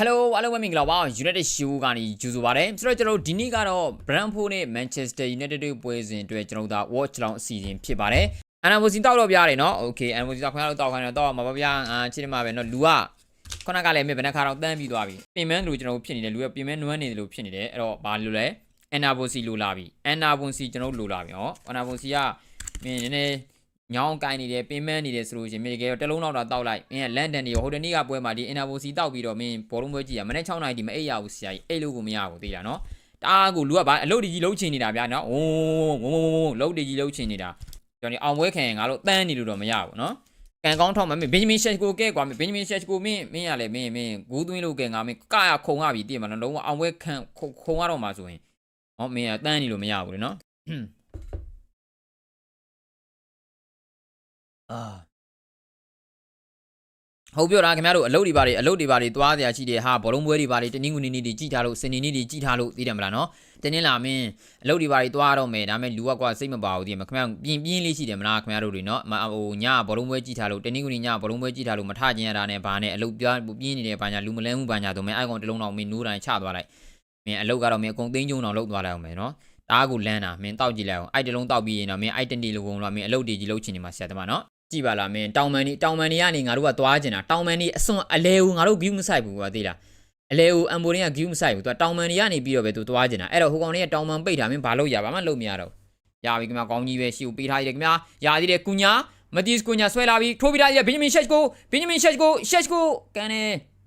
Hello အားလုံးပဲမင်္ဂလာပါ United Show ကနေကြိုဆိုပါရစေဆိုတော့ကျွန်တော်တို့ဒီနေ့ကတော့ Brentford နဲ့ Manchester United တို့ပွဲစဉ်အတွက်ကျွန်တော်တို့ဒါ watch လောင်းအစီအစဉ်ဖြစ်ပါတယ်အနာမိုစီတောက်တော့ပြရတယ်နော် Okay အနာမိုစီတောက်ခွင့်ရတော့တောက်ခိုင်းတော့တောက်မှာပါဗျာအာချစ်တယ်မှာပဲနော်လူကခုနကလည်းမြဘယ်နှခါတော့တန်းပြီးသွားပြီပြင်မန်းလို့ကျွန်တော်တို့ဖြစ်နေတယ်လူကပြင်မန်းနွမ်းနေတယ်လို့ဖြစ်နေတယ်အဲ့တော့ဘာလို့လဲအနာဘွန်စီလိုလာပြီအနာဘွန်စီကျွန်တော်တို့လိုလာပြီဟောအနာဘွန်စီကမင်းနည်းနည်း ညောင်းကိုင်းနေတယ်ပင်မန်းနေတယ်ဆိုလို့ရှိရင်မြေကေတော့တလုံးတော့တောက်လိုက်မင်းကလန်ဒန်နေရောဟိုတနေ့ကပွဲမှာဒီအင်နာဘိုစီတောက်ပြီးတော့မင်းဘောလုံးပွဲကြည့်ရမနေ့6နိုင်ဒီမအိပ်ရဘူးဆရာကြီးအိပ်လို့ကိုမရဘူးသိလားနော်တအားကိုလူကဘာအလုပ်တကြီးလုံးချင်နေတာဗျာနော်ဝုန်းဝုန်းဝုန်းဝုန်းလုံးတကြီးလုံးချင်နေတာကျွန်တော်အောင်ပွဲခံရင်ငါတို့တန်းနေလို့တော့မရဘူးနော်ကန်ကောင်းထောက်မှာမင်းဘင်ဂျမင်ရှက်ကိုကဲကွာမင်းဘင်ဂျမင်ရှက်ကိုမင်းမင်းရလေမင်းမင်းဂူးသွင်းလို့ကဲငါမင်းကရခုံရပြီတည်မှာနော်လုံးဝအောင်ပွဲခံခုံရတော့မှာဆိုရင်ဟောမင်းကတန်းနေလို့မရဘူးလေနော် အာဟုတ်ပြောတာခင်ဗျားတို့အလုပ်တွေပါတွေအလုပ်တွေပါတွေသွားစရာရှိတယ်ဟာဘောလုံးပွဲတွေပါတွေတနင်္ဂနွေနေ့တွေကြည်ထားလို့စနေနေ့တွေကြည်ထားလို့သိတယ်မလားနော်တင်းင်းလာမင်းအလုပ်တွေပါတွေသွားတော့မယ်ဒါပေမဲ့လူကကွာစိတ်မပါဘူးသိတယ်မခင်ဗျားပြင်းပြင်းလေးရှိတယ်မလားခင်ဗျားတို့တွေနော်ဟိုညဘောလုံးပွဲကြည်ထားလို့တနင်္ဂနွေညဘောလုံးပွဲကြည်ထားလို့မထကျင်ရတာနဲ့ဘာနဲ့အလုပ်ပြပြင်းနေတယ်ဘာညာလူမလဲမှုဘာညာတော့မင်းအိုင်ကွန်တလုံးတော့မင်းနိုးတိုင်းချသွားလိုက်မင်းအလုပ်ကတော့မင်းအကုန်သိန်းကျုံတော့လုပ်သွားလိုက်အောင်မယ်နော်တအားကိုလန်းတာမင်းတောက်ကြည့်လိုက်အောင်အဲ့တလုံးတောက်ပြီးရင်တော့မင်းအဲ့တန်တီလိုကုန်တော့မင်းအလုပ်တွေကြီးလုပ်ချင်နေမှာဆရာသမားနော် ကြည့်ပါလားမင်းတောင်မန်นี่တောင်မန်นี่ကနေငါတို့ကသွားကျင်တာတောင်မန်นี่အစွန်အလဲကိုငါတို့ view မဆိုင်ဘူးကွာသိလားအလဲကိုအမ်ဘိုရင်းက view မဆိုင်ဘူးသူကတောင်မန်นี่ကနေပြီးတော့ပဲသူသွားကျင်တာအဲ့တော့ဟိုကောင်လေးကတောင်မန်ပိတ်တာမင်းဘာလို့ရပါမှလုပ်မရတော့ရပြီခင်ဗျာကောင်းကြီးပဲရှီကိုပေးထားရတယ်ခင်ဗျာရသေးတယ်ကုညာမတီးစကုညာဆွဲလာပြီထိုးပြီးသားရဘင်ဂျမင်ရှက်ကိုဘင်ဂျမင်ရှက်ကိုရှက်ကိုကန်နေ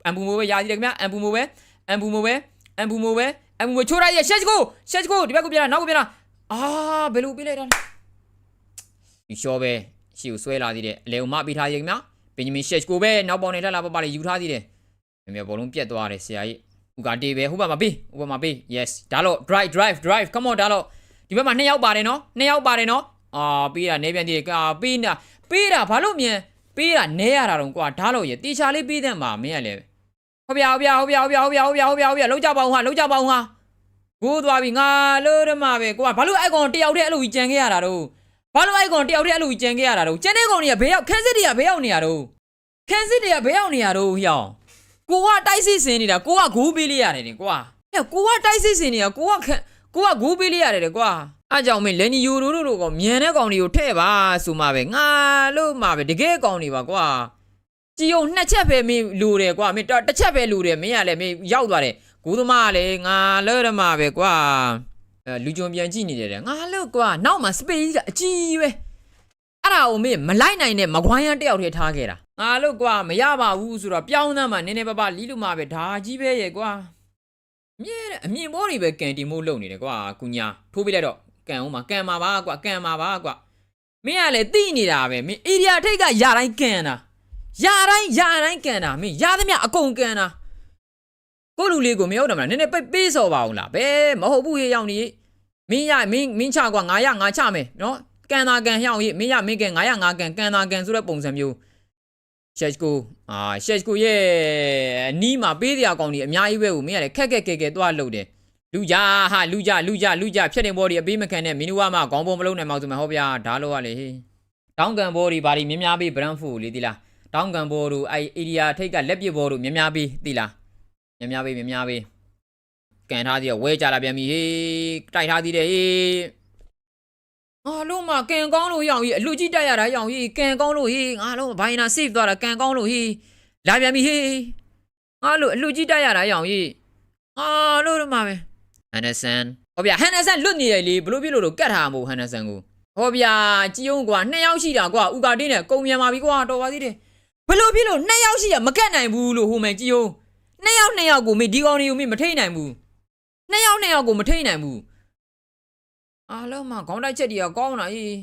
အမ်ဘူမိုပဲရသေးတယ်ခင်ဗျာအမ်ဘူမိုပဲအမ်ဘူမိုပဲအမ်ဘူမိုပဲအမ်ဘူမိုချိုးလိုက်ရရှက်ကိုရှက်ကိုဒီဘက်ကိုပြန်လာနောက်ကိုပြန်လာအာဘယ်လိုပေးလိုက်တာလဲဒီရှော့ပဲ ရှီကိုဆွဲလာသေးတယ်အလေကိုမပေးထားရခင်ဗျာဘင်ဂျမင်ရှက်ကိုပဲနောက်ပေါင်နေလက်လာပပလေးယူထားသေးတယ်မြမြဘောလုံးပြတ်သွားတယ်ဆရာကြီးဥကတေးပဲဟိုဘက်မှာပေးဟိုဘက်မှာပေး yes ဒါတော့ drive drive drive come on ဒါတော့ဒီဘက်မှာနှစ်ယောက်ပါတယ်နော်နှစ်ယောက်ပါတယ်နော်အာပေးတာနေပြန်သေးတယ်ကာပေးတာပေးတာဘာလို့မြန်ပေးတာနဲရတာတော့ကွာဒါတော့ရတေချာလေးပေးတဲ့မှာမင်းကလည်းဟုတ်ဗျာဟုတ်ဗျာဟုတ်ဗျာဟုတ်ဗျာဟုတ်ဗျာဟုတ်ဗျာဟုတ်ဗျာဟုတ်ဗျာလောက်ကြပါဦးဟာလောက်ကြပါဦးဟာကိုးသွားပြီငါလို့ရမှာပဲကိုကဘာလို့အဲ့ကောင်တယောက်တည်းအဲ့လိုကြီးကြံခဲ့ရတာတော့ ဘာလို့အဲ့ကောင်တယောက်တည်းအဲ့လိုကြံခဲ့ရတာတော့ကျန်တဲ့ကောင်တွေကဘေးရောက်ခန်းစစ်တွေကဘေးရောက်နေရတော့ခန်းစစ်တွေကဘေးရောက်နေရတော့ဟျောင်းကိုကတိုက်စစ်စင်နေတာကိုကဂိုးပေးလိုက်ရတယ်တင်ကွာဟဲ့ကိုကတိုက်စစ်စင်နေတာကိုကခန်းကိုကဂိုးပေးလိုက်ရတယ်တဲ့ကွာအားကြောင့်မင်းလန်နီယိုတို့တို့ကမြန်တဲ့ကောင်တွေကိုထဲ့ပါဆိုမှပဲငါလို့မှပဲတကယ်ကောင်တွေပါကွာကြည်ုံနှစ်ချက်ပဲမင်းလူတယ်ကွာမင်းတစ်ချက်ပဲလူတယ်မင်းကလည်းမင်းရောက်သွားတယ်ဂိုးသမားကလည်းငါလဲရမှာပဲကွာ အဲလူကြုံပြန်ကြည့်နေတယ်တဲ့ငါလို့ကွာနောက်မှာစပေကြီးကအကြီးပဲအဲ့ဒါကိုမင်းမလိုက်နိုင်တဲ့မကွိုင်းရန်တယောက်ထဲထားခဲ့တာငါလို့ကွာမရပါဘူးဆိုတော့ပြောင်းသားမှနည်းနည်းပါးပါးလီးလို့မှပဲဒါကြီးပဲရဲ့ကွာမြဲတဲ့အမြင်ပေါ်တွေပဲကန်တီမို့လုံနေတယ်ကွာကုညာထိုးပြလိုက်တော့ကန်အောင်မှာကန်မှာပါကွာကန်မှာပါကွာမင်းကလည်းတိနေတာပဲမင်းအေရီယာထိတ်ကရတိုင်းကန်တာရတိုင်းရတိုင်းကန်တာမင်းရသမျှအကုန်ကန်တာ ကိုလူလေးကိုမရောက်တော့မလားနည်းနည်းပိတ်ပေးစော်ပါအောင်လားဘယ်မဟုတ်ဘူးရေရောက်နေမင်းရမင်းမင်းချကွာငါရငါချမယ်နော်ကန်တာကန်ဟျောင်းရေးမင်းရမင်းကန်ငါရငါကန်ကန်တာကန်ဆိုတဲ့ပုံစံမျိုးရှက်ကိုအာရှက်ကိုရဲ့အနီးမှာပေးတရားကောင်းကြီးအများကြီးပဲကိုမင်းရလေခက်ခက်ခဲခဲသွားလှုပ်တယ်လူကြဟာလူကြလူကြလူကြဖြတ်တင်ဘော်ဒီအပေးမခံနဲ့မင်းတို့ကမှခေါင်းပုံမလုံးနိုင်မှဆိုမှဟောဗျာဒါလို့ကလေဟေးတောင်းကန်ဘော်ဒီဘာဒီမြများပေးဗရန်ဖူလေးတိလားတောင်းကန်ဘော်တို့အဲအေရီယာထိတ်ကလက်ပစ်ဘော်တို့မြများပေးတိလား မြများပေးမြများပေးကန်ထားသေးရဝဲကြလာပြန်ပြီဟေးတိုက်ထားသေးတယ်ဟေးငါလုံးမကန်ကောင်းလို့ရအောင်ကြီးအလူကြီးတိုက်ရတာရအောင်ကြီးကန်ကောင်းလို့ဟေးငါလုံးဘိုင်နာ save သွားတာကန်ကောင်းလို့ဟေးလာပြန်ပြီဟေးငါလို့အလူကြီးတိုက်ရတာရအောင်ကြီးငါလို့တော့မှာပဲဟန်နဆန်ဟောဗျာဟန်နဆန်လွတ်နေရလေဘလို့ပြလို့လို့ကတ်ထားမို့ဟန်နဆန်ကိုဟောဗျာကြည်အောင်ကွာနှစ်ယောက်ရှိတာကွာဥကာတင်းနဲ့ကုံမြန်ပါပြီကွာတော်ပါသေးတယ်ဘလို့ပြလို့နှစ်ယောက်ရှိရမကတ်နိုင်ဘူးလို့ဟိုမှန်ကြည်အောင် နှစ်ယောက်နှစ်ယောက်ကိုမေဒီကောင်တွေကိုမေမထိန်နိုင်ဘူးနှစ်ယောက်နှစ်ယောက်ကိုမထိန်နိုင်ဘူးအားလုံးမခေါင်းတိုက်ချက်တွေကကောင်းလာဟေး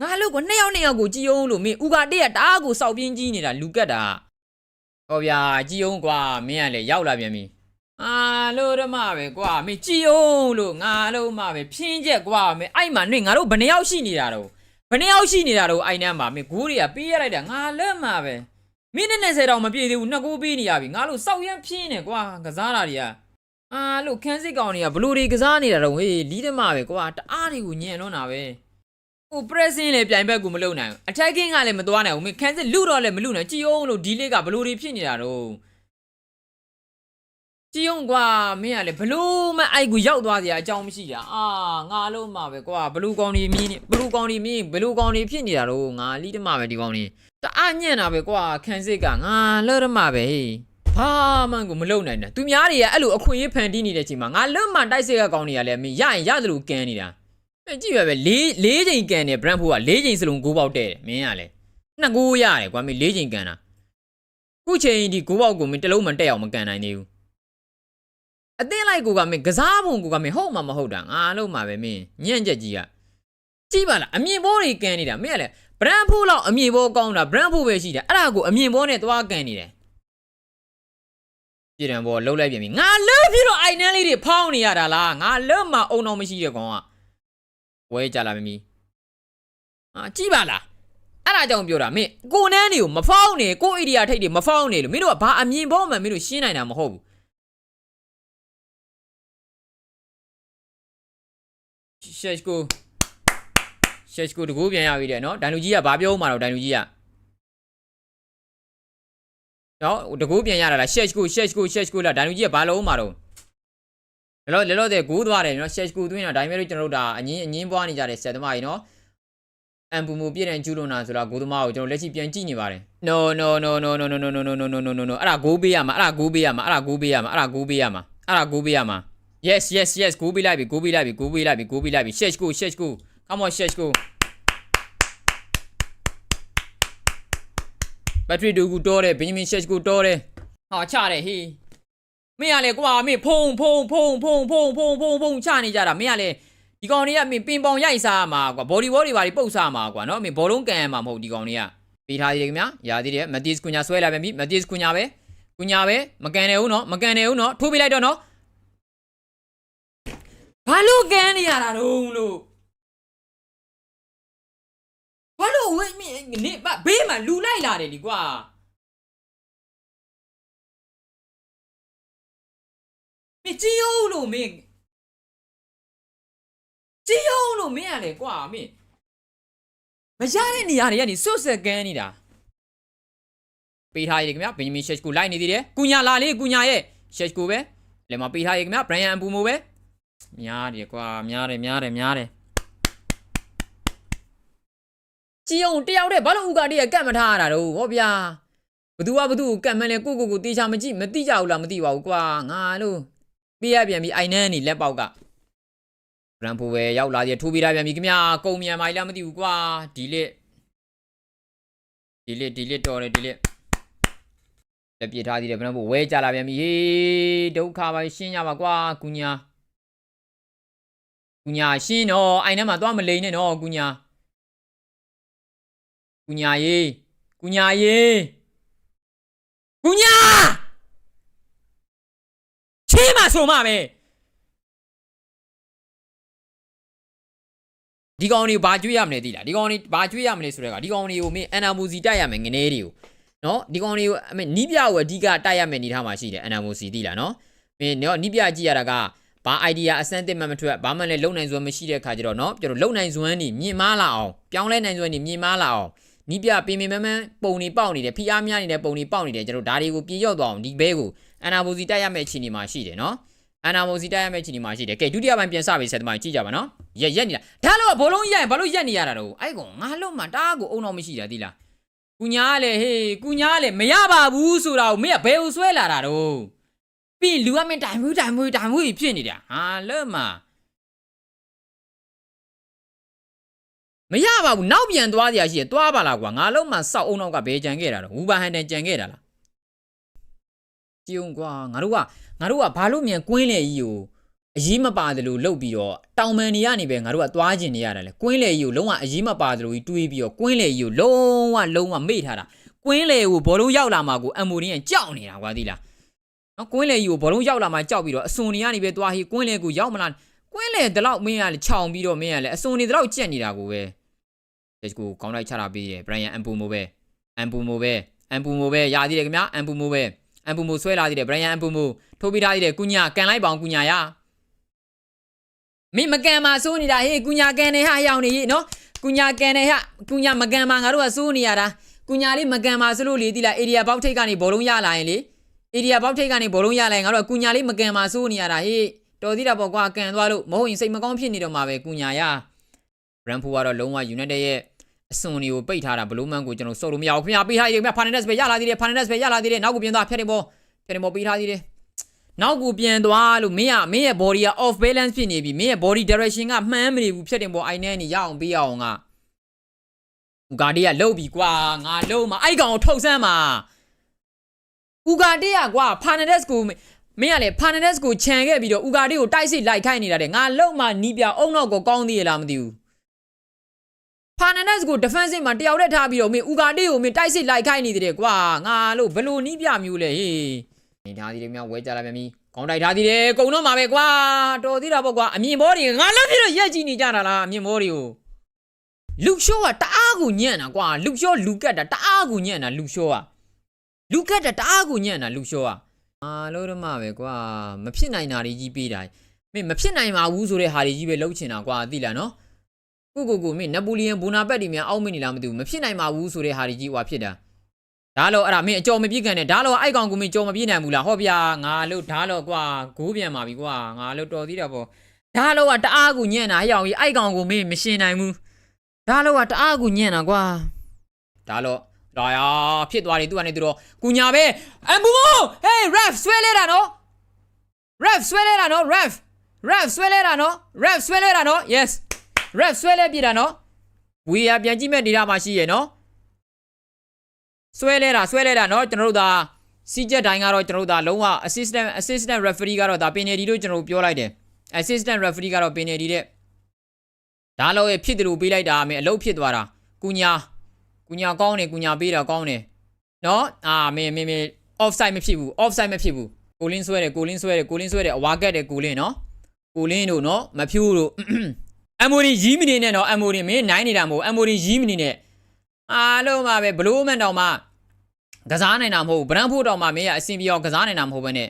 ငါလို့ကနှစ်ယောက်နှစ်ယောက်ကိုကြည်အောင်လို့မင်းဥကတည်းကတအားကိုစောက်ပြင်းကြီးနေတာလူကတ်တာဟောဗျာကြည်အောင်ကွာမင်းကလည်းရောက်လာပြန်ပြီအာလို့ရမပဲကွာမင်းကြည်အောင်လို့ငါလို့မပဲဖြင်းချက်ကွာမင်းအဲ့မှာနှင်းငါတို့ဘယ်နှစ်ယောက်ရှိနေတာတော့ဘယ်နှစ်ယောက်ရှိနေတာတော့အိုင်နန်းမှာမင်းဂိုးတွေကပေးရလိုက်တာငါလက်မှာပဲ မင်းနဲ့20တောင်မပြေသေးဘူးနှစ်ကိုပေးနေရပြီငါလို့စောက်ရမ်းဖြင်းနေကွာကစားတာတွေကအာလို့ခန်းစစ်ကောင်တွေကဘလူတွေကစားနေတာတော့ဟေးလီးသမားပဲကွာတအားတွေကိုညံလွန်းတာပဲဟို pressing လည်းပြိုင်ဘက်ကူမလုပ်နိုင်ဘူး attacking ကလည်းမသွားနိုင်ဘူးမင်းခန်းစစ်လူတော့လည်းမလူနိုင်ကြည်အောင်လို့ဒီလေးကဘလူတွေဖြစ်နေတာတော့ကြည့်အောင်ကွာမင်းကလေဘလို့မအိုက်ကိုရောက်သွားစရာအကြောင်းမရှိတာအာငါလုံးမှာပဲကွာဘလူကောင်ဒီမြင်းနေဘလူကောင်ဒီမြင်းဘလူကောင်ဒီဖြစ်နေတာတော့ငါလိတမပဲဒီကောင်ဒီ တအားညံ့တာပဲကွာခန်းစစ်ကငါလွတ်ရမှာပဲဘာမှကိုမလုံနိုင်နဲ့သူများတွေကအဲ့လိုအခွင့်အရေးဖန်တီးနေတဲ့အချိန်မှာငါလွတ်မှတိုက်စစ်ကကောင်တွေကလည်းမင်းရရင်ရသလိုကန်နေတာမင်းကြည့်ပဲပဲ၄၄ချိန်ကန်နေဘရန်ဖိုးက၄ချိန်စလုံးကိုးပေါက်တဲ့တယ်မင်းကလည်းနှစ်ကိုးရတယ်ကွာမင်း၄ချိန်ကန်တာခုချိန်ဒီကိုးပေါက်ကိုမင်းတစ်လုံးမတက်အောင်မကန်နိုင်သေးဘူးအသင်းလိုက်ကိုကမင်းကစားပုံကိုကမင်းဟုတ်မှာမဟုတ်တာငါလို့မှာပဲမင်းညံ့ချက်ကြီးကကြည့်ပါလားအမြင်ဘောတွေကန်နေတာမင်းကလည်း ဘရန်ဖိုးလောက်အမြင်ဘောကောင်းတာဘရန်ဖိုးပဲရှိတယ်အဲ့ဒါကိုအမြင်ဘောနဲ့သွားကန်နေတယ်ပြည်တံဘောလှုပ်လိုက်ပြန်ပြီငါလှုပ်ပြီးတော့အိုင်နန်းလေးတွေဖောင်းနေရတာလားငါလှုပ်မှအုံတော့မရှိတဲ့ကောင်ကဝဲကြလာမမီအာကြည့်ပါလားအဲ့ဒါကြောင့်ပြောတာမင်းကိုနန်းတွေကိုမဖောင်းနဲ့ကိုဣဒီယာထိတ်တွေမဖောင်းနဲ့လို့မင်းတို့ကဘာအမြင်ဘောမှမင်းတို့ရှင်းနိုင်တာမဟုတ်ဘူးရှက်ကို ရှက်ကိုတကူပြန်ရပြီတဲ့နော်ဒိုင်လူကြီးကဘာပြောမှတော့ဒိုင်လူကြီးကနော်တကူပြန်ရတာလားရှက်ကိုရှက်ကိုရှက်ကိုလားဒိုင်လူကြီးကဘာလုံးမှတော့လောလောလောတဲ့ကိုးသွားတယ်နော်ရှက်ကိုသွင်းတာဒါပေမဲ့လို့ကျွန်တော်တို့ဒါအငင်းအငင်းပွားနေကြတဲ့ဆက်သမားကြီးနော်အမ်ပူမူပြည့်တဲ့ကျူးလွန်တာဆိုတာဂိုးသမားကိုကျွန်တော်လက်ရှိပြန်ကြည့်နေပါတယ် no no no no no no no no no no no no no no အဲ့ဒါဂိုးပေးရမှာအဲ့ဒါဂိုးပေးရမှာအဲ့ဒါဂိုးပေးရမှာအဲ့ဒါဂိုးပေးရမှာအဲ့ဒါဂိုးပေးရမှာ yes yes yes ဂိုးပေးလိုက်ပြီဂိုးပေးလိုက်ပြီဂိုးပေးလိုက်ပြီဂိုးပေးလိုက်ပြီ shit go shit go come on shit go ဘက်ထရီတူကူတော်တယ်ဘင်ဂျမင်ရှက်ကိုတော်တယ်ဟာချတယ်ဟေးမင်းကလေကွာမင်းဖုံဖုံဖုံဖုံဖုံဖုံဖုံဖုံချနေကြတာမင်းကလေဒီကောင်တွေကမင်းပင်ပေါင်ရိုက်စားမှာကွာဘော်ဒီဘောတွေဘာတွေပုတ်စားမှာကွာနော်မင်းဘောလုံးကန်ရမှာမဟုတ်ဒီကောင်တွေကပေးထားသေးတယ်ခင်ဗျာရာသေးတယ်မက်တီစ်ကွညာဆွဲလာပြန်ပြီမက်တီစ်ကွညာပဲကွညာပဲမကန်နေဘူးနော်မကန်နေဘူးနော်ထိုးပေးလိုက်တော့နော်ဘာလို့ကန်နေရတာတုံးလို့ ဘာလို့ဝိမင်းနေဘေးမှာလူလိုက်လာတယ်လीကွာမင်းကြည့်အောင်လို့မင်းကြည့်အောင်လို့မင်းရလေကွာမင်းမရတဲ့နေရာတွေကနေစွတ်ဆက်ကန်းနေတာပေးထားရည်ခင်ဗျာဘင်ဂျမင်ရှက်ကိုလိုက်နေသေးတယ်ကုညာလာလေးကုညာရဲ့ရှက်ကိုပဲလေမပေးထားရည်ခင်ဗျာဘရန်အန်ပူမိုပဲများတယ်ကွာများတယ်များတယ်များတယ် ကြည့်အောင်တယောက်တည်းဘာလို့ဥကတည်းကကတ်မထားရတာတော့ဟောဗျာဘသူကဘသူကိုကတ်မှန်းလဲကိုကိုကိုတေချာမကြည့်မသိကြဘူးလားမသိပါဘူးကွာငါလို့ပေးရပြန်ပြီအိုင်နန်းနေလက်ပေါက်ကရန်ဖိုပဲရောက်လာသေးထိုးပေးရပြန်ပြီခင်ဗျာကုံမြန်ပါလားမသိဘူးကွာဒီလက်ဒီလက်ဒီလက်တော်တယ်ဒီလက်လက်ပြထားသေးတယ်ဘယ်တော့ဝဲကြလာပြန်ပြီဟေးဒုက္ခပါရှင်းရပါကွာကုညာကုညာရှင်းတော့အိုင်နန်းမှာသွားမလိန်နဲ့နော်ကုညာ ကုညာရေးကုညာရေးကုညာချင်းမဆိုမှပဲဒီကောင်တွေဘာကြွေးရမလဲသိလားဒီကောင်တွေဘာကြွေးရမလဲဆိုတော့ကဒီကောင်တွေကိုမင်းအန်နာမိုစီတိုက်ရမယ်ငနေတွေကိုနော်ဒီကောင်တွေကိုအမေနီးပြကိုအဓိကတိုက်ရမယ်နေထားမှာရှိတယ်အန်နာမိုစီသိလားနော်မင်းနော်နီးပြကြည့်ရတာကဘာ idea အစမ်းတစ်မှမထွက်ဘာမှလည်းလုံနိုင်စွမ်းမရှိတဲ့ခါကျတော့နော်ကျွန်တော်လုံနိုင်စွမ်းနေမြင်မာလာအောင်ပြောင်းလဲနိုင်စွမ်းနေမြင်မာလာအောင် နီးပြပင်ပင်မမန်းပုံနေပေါက်နေတယ်ဖိအားများနေတဲ့ပုံနေပေါက်နေတယ်ကျွန်တော်ဒါတွေကိုပြေရောက်သွားအောင်ဒီဘဲကိုအန်နာမိုစီတိုက်ရမယ့်အခြေအနေမှာရှိတယ်နော်အန်နာမိုစီတိုက်ရမယ့်အခြေအနေမှာရှိတယ်ကဲဒုတိယပိုင်းပြန်စပြီဆက်သမားကြည့်ကြပါနော်ရက်ရက်နေတာဒါတော့ဘလုံးရက်ရင်ဘာလို့ရက်နေရတာတော့အဲ့ကောင်ငါလုံးမှတားကိုအုံတော့မရှိတာသီလားကုညာကလည်းဟေးကုညာကလည်းမရပါဘူးဆိုတာကိုမင်းကဘယ်ကိုဆွဲလာတာတော့ပြီးလူကမင်းတိုင်မွေးတိုင်မွေးတိုင်မွေးဖြစ်နေတာဟာလက်မ မရပါဘူးနောက်ပြန်သွားစရာရှိရသွားပါလားကွာငါလုံးမှစောက်အုံနောက်ကဘယ်ကြံခဲ့တာတော့ဝူဘာဟန်တန်ကြံခဲ့တာလားကြည့်အောင်ကွာငါတို့ကငါတို့ကဘာလို့မြန်ကွင်းလေကြီးကိုအရေးမပါတယ်လို့လှုပ်ပြီးတော့တောင်မန်နေရနေပဲငါတို့ကသွားကျင်နေရတယ်လေကွင်းလေကြီးကိုလုံးဝအရေးမပါတယ်လို့တွေးပြီးတော့ကွင်းလေကြီးကိုလုံးဝလုံးဝမေ့ထားတာကွင်းလေကိုဘောလုံးရောက်လာမှကိုအမိုရီကကြောက်နေတာကွာသိလားနော်ကွင်းလေကြီးကိုဘောလုံးရောက်လာမှကြောက်ပြီးတော့အစွန်နေရနေပဲသွားဟေးကွင်းလေကိုရောက်မလားကွင်းလေဒီလောက်မင်းကလေခြောင်ပြီးတော့မင်းကလေအစွန်နေဒီလောက်ကြက်နေတာကိုပဲ ဒီကိုကောင်းလိုက်ချတာပြီးတယ်ဘရန်ယန်အမ်ပူမိုပဲအမ်ပူမိုပဲအမ်ပူမိုပဲရာသေးတယ်ခင်ဗျာအမ်ပူမိုပဲအမ်ပူမိုဆွဲလာသေးတယ်ဘရန်ယန်အမ်ပူမိုထိုးပြီးထားသေးတယ်ကုညာကန်လိုက်ပါအောင်ကုညာရမင်းမကန်မှာစိုးနေတာဟေးကုညာကန်နေဟာရောက်နေရေနော်ကုညာကန်နေဟာကုညာမကန်မှာငါတို့ကစိုးနေရတာကုညာလေးမကန်မှာဆိုလို့လေတိလားအေရီယာဘောက်ထိတ်ကနေဘောလုံးရလာရင်လေ area ဘောက်ထိတ်ကနေဘောလုံးရလိုက်ငါတို့ကကုညာလေးမကန်ပါစိုးနေရတာဟေးတော်သေးတာပေါ့ကွာကန်သွားလို့မဟုတ်ရင်စိတ်မကောင်းဖြစ်နေတော့မှာပဲကုညာရ brand ဖိုကတော့လုံးဝ united ရဲ့ အစွန်တွေကိုပိတ်ထားတာဘလို့မန်ကိုကျွန်တော်စော့လို့မရဘူးခင်ဗျာပေးထားရခင်ဗျာ Fernandes ပဲရလာသေးတယ် Fernandes ပဲရလာသေးတယ်နောက်ကိုပြန်သွားဖြတ်နေပေါ်ဖြတ်နေပေါ်ပေးထားသေးတယ်နောက်ကိုပြန်သွားလို့မင်းကမင်းရဲ့ body က off balance ဖြစ်နေပြီမင်းရဲ့ body direction ကမှန်းမနေဘူးဖြတ်တင်ပေါ်အိုင်နဲ့နေရအောင်ပေးရအောင်ကဥကာဒီကလှုပ်ပြီကွာငါလှုပ်မှာအဲ့ကောင်ကိုထုတ်ဆန်းမှာဥကာဒီကကွာ Fernandes ကိုမင်းကလေ Fernandes ကိုခြံခဲ့ပြီးတော့ဥကာဒီကိုတိုက်စစ်လိုက်ခိုင်းနေတာတဲ့ငါလှုပ်မှာနီးပြအုံနောက်ကိုကောင်းသေးရလားမသိဘူး ဖာနန်ဒက်စ်ကို defensive မှာတယောက်တည်းထားပြီးတော့မင်းဥကာတေကိုမင်းတိုက်စစ်လိုက်ခိုင်းနေတယ်ကွာငါလို့ဘလို့နီးပြမျိုးလဲဟေးနေထားသေးတယ်မြောက်ဝဲကြလာပြန်ပြီကောင်းတိုက်ထားသေးတယ်ကုံတော့မှာပဲကွာတော်သေးတာပေါ့ကွာအမြင်ဘောတွေငါလည်းဖြစ်တော့ရက်ကြည့်နေကြတာလားအမြင်ဘောတွေကိုလူရှိုးကတအားကိုညံ့တာကွာလူရှိုးလူကတ်တာတအားကိုညံ့တာလူရှိုးကလူကတ်တာတအားကိုညံ့တာလူရှိုးကအာလို့တော့မှာပဲကွာမဖြစ်နိုင်တာတွေကြီးပေးတာမင်းမဖြစ်နိုင်ပါဘူးဆိုတဲ့ဟာတွေကြီးပဲလှုပ်ချင်တာကွာသိလားနော် ကိုကိုကိုမင်းနပိုလီယန်ဘူနာပက်တီများအောက်မင်းနေလားမသိဘူးမဖြစ်နိုင်ပါဘူးဆိုတဲ့ဟာကြီးဟွာဖြစ်တာဒါတော့အဲ့ဒါမင်းအကျော်မပြည့်ကန်နဲ့ဒါတော့အိုက်ကောင်ကိုမင်းကြော်မပြည့်နိုင်ဘူးလားဟောဗျာငါလို့ဒါတော့ကွာဂိုးပြန်ပါပြီကွာငါလို့တော်သေးတာပေါ့ဒါတော့ကတအားကိုညံ့တာဟဲ့အောင်ကြီးအိုက်ကောင်ကိုမင်းမရှင်နိုင်ဘူးဒါတော့ကတအားကိုညံ့တာကွာဒါတော့ဒါရဖြစ်သွားတယ်သူကနေသူတော့ကုညာပဲအမ်ဘူမိုဟေး ref ဆွဲလဲတာနော် ref ဆွဲလဲတာနော် ref ref ဆွဲလဲတာနော် ref ဆွဲလဲတာနော် yes ref ဆွဲလဲပြတာနော်ဝီယာပြန်ကြည့်မဲ့ဒေတာမှာရှိရနော်ဆွဲလဲတာဆွဲလဲတာနော်ကျွန်တော်တို့ဒါစီချက်တိုင်းကတော့ကျွန်တော်တို့ဒါလုံးဝ assistant assistant referee ကတော့ဒါ penalty လို့ကျွန်တော်တို့ပြောလိုက်တယ် assistant referee ကတော့ penalty တဲ့ဒါတော့ရဖြစ်တယ်လို့ပေးလိုက်တာအမေအလုပ်ဖြစ်သွားတာကုညာကုညာကောင်းတယ်ကုညာပေးတာကောင်းတယ်နော်အာမင်းမင်းမင်း offside မဖြစ်ဘူး offside မဖြစ်ဘူးကိုလင်းဆွဲတယ်ကိုလင်းဆွဲတယ်ကိုလင်းဆွဲတယ်အဝါကက်တယ်ကိုလင်းနော်ကိုလင်းတို့နော်မဖြူးတို့ အမိုရီရီးမနေနဲ့တော့အမိုရီမင်းနိုင်နေတာမဟုတ်အမိုရီရီးမနေနဲ့အားလုံးပါပဲဘလို့မန်တောင်မှကစားနိုင်တာမဟုတ်ဘူးဗရန်ဖို့တောင်မှမင်းကအဆင်ပြေအောင်ကစားနိုင်တာမဟုတ်ဘဲနဲ့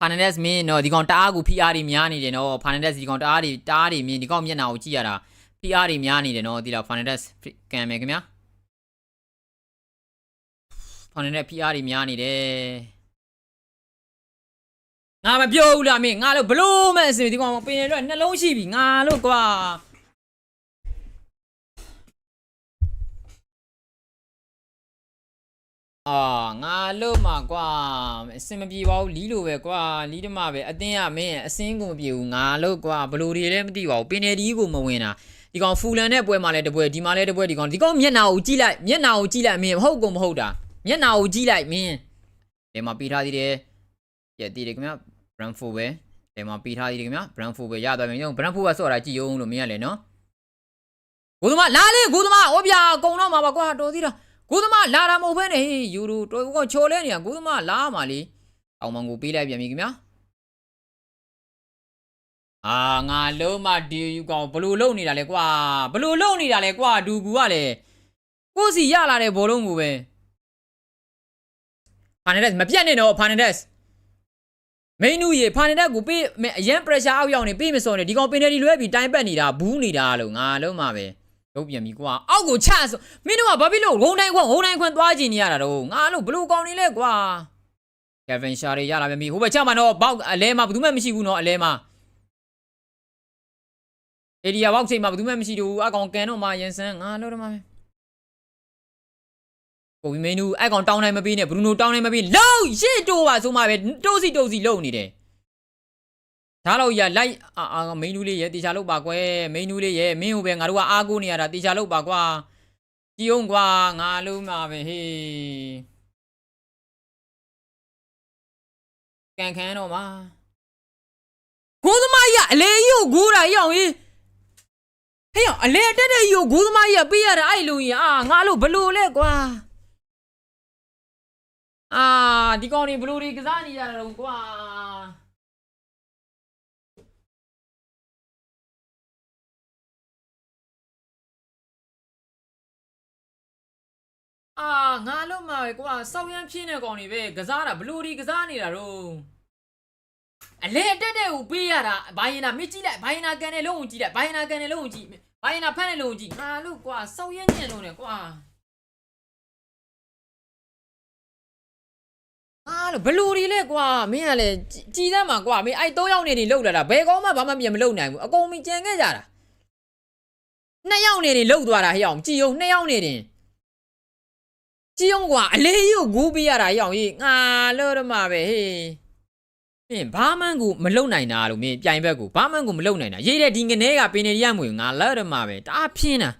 ဖာနန်ဒက်စ်မင်းတော့ဒီကောင်တအားကူ PR တွေများနေတယ်နော်ဖာနန်ဒက်စ်ဒီကောင်တအားတွေတအားတွေမင်းဒီကောင်မျက်နှာကိုကြည့်ရတာ PR တွေများနေတယ်နော်ဒီလောက်ဖာနန်ဒက်စ်ကန်မယ်ခင်ဗျာဖာနန်ဒက် PR တွေများနေတယ် ငါမပြောဘူးလားမင်းငါလို့ဘလို့မဲ့အစင်ဒီကောင်ပင်ရတော့နှလုံးရှိပြီငါလို့ကွာအာငါလို့မှာကွာအစင်မပြေပါဘူးလီးလိုပဲကွာလီးတမပဲအတင်းကမင်းအစင်းကိုမပြေဘူးငါလို့ကွာဘလို့တွေလည်းမသိပါဘူးပင်နေဒီကိုမဝင်တာဒီကောင်ဖူလန်တဲ့ပွဲမှာလည်းတပွဲဒီမှာလည်းတပွဲဒီကောင်ဒီကောင်မျက်နှာကိုကြည့်လိုက်မျက်နှာကိုကြည့်လိုက်မင်းဟုတ်ကုန်မဟုတ်တာမျက်နှာကိုကြည့်လိုက်မင်းဒီမှာပြီးထားသေးတယ်ပြက်သေးတယ်ခင်ဗျ Brentford ပဲဒီမှာပြီးထားသေးတယ်ခင်ဗျ Brentford ပဲရသွားပြီည Brentford ကဆော့တာကြည့်အောင်လို့မင်းရလေနော်ကိုသမားလာလေကိုသမားဟောဗျာကုံတော့မှာပါကွာတော်သေးတာကိုသမားလာတာမဟုတ်ဘဲနဲ့ဟေးယူရိုတော်ကချိုလဲနေတာကိုသမားလာမှာလေအောင်မန်ကိုပေးလိုက်ပြန်ပြီခင်ဗျာအာငါလုံးမဒီယူကောင်ဘလို့လုံနေတာလဲကွာဘလို့လုံနေတာလဲကွာဒူကူကလည်းကိုစီရလာတဲ့ဘောလုံးကိုပဲဖာနက်ဒက်မပြတ်နဲ့တော့ဖာနက်ဒက် မိန်နူရေဖာနက်ဒက်ကိုပေးအရန် pressure အောက်ရောက်နေပေးမစော်နေဒီကောင်ပင်နယ်ဒီလွဲပြီးတိုင်းပတ်နေတာဘူးနေတာလို့ငါလုံးမှာပဲရုပ်ပြန်ပြီကွာအောက်ကိုချဆိုမင်းတို့ကဘာဖြစ်လို့ဂုံတိုင်းခွန်းဂုံတိုင်းခွန်းသွားကြည့်နေရတာတော့ငါလို့ဘလို့ကောင်းနေလဲကွာကယ်ဗင်ရှာတွေရလာပြန်ပြီဟိုဘက်ချမှာတော့ဘောက်အလဲမှာဘယ်သူမှမရှိဘူးနော်အလဲမှာအေဒီယာဘောက်ချိန်မှာဘယ်သူမှမရှိတော့ဘူးအကောင်ကန်တော့မှရန်ဆန်းငါလို့တော့မှာပဲ ကိုဗီမင်းနူအဲ့ကောင်တောင်းနိုင်မပေးနဲ့ဘရူနိုတောင်းနိုင်မပေးလုံးရှစ်တိုးပါဆိုမှပဲတိုးစီတိုးစီလုံနေတယ်ဒါတော့ရလိုက်အာအာမင်းနူလေးရဲ့တေချာလို့ပါကွယ်မင်းနူလေးရဲ့မင်းဟိုပဲငါတို့ကအားကိုးနေရတာတေချာလို့ပါကွာကြည်အောင်ကွာငါလုံးမှာပဲဟေးကန်ခန်းတော့မှာကိုသမားကြီးကအလေကြီးကိုဂိုးတာရအောင်ကြီးဟေးအလေတက်တဲ့ကြီးကိုဂိုးသမားကြီးကပေးရတာအဲ့လိုကြီးအာငါလို့ဘလို့လဲကွာ အာဒီကောင်တွေဘလူတွေကစားနေကြတာတော့ကွာအာငါလုံးမှာပဲကွာစောက်ရမ်းပြင်းတဲ့ကောင်တွေပဲကစားတာဘလူတွေကစားနေတာတော့အလဲတက်တဲ့ကိုပေးရတာဘိုင်နာမစ်ကြည့်လိုက်ဘိုင်နာကန်တဲ့လုံးကိုကြည့်လိုက်ဘိုင်နာကန်တဲ့လုံးကိုကြည့်ဘိုင်နာဖမ်းတဲ့လုံးကိုကြည့်ငါလို့ကွာစောက်ရမ်းညံ့လို့နေကွာ အားလို့ဘလူတွေလဲကွာမင်းကလည်းကြည်ကြည်သမ်းမှာကွာမင်းအဲ့၃ယောက်နေနေလောက်လာတာဘယ်ကောင်းမှဘာမှပြန်မလုပ်နိုင်ဘူးအကုန်မကြံခဲ့ကြတာနှစ်ယောက်နေနေလောက်သွားတာဟဲ့အောင်ကြည်အောင်နှစ်ယောက်နေတင်ကြည်အောင်ကွာအလေးကြီးကိုဂူးပေးရတာဟဲ့အောင်ကြီးငါလို့တော့မှာပဲဟေးမင်းဘာမှန်းကိုမလုံနိုင်တာလို့မင်းပြိုင်ဘက်ကိုဘာမှန်းကိုမလုံနိုင်တာရေးတဲ့ဒီငနေကပင်နေရမွေငါလဲတော့မှာပဲတအားပြင်းတာ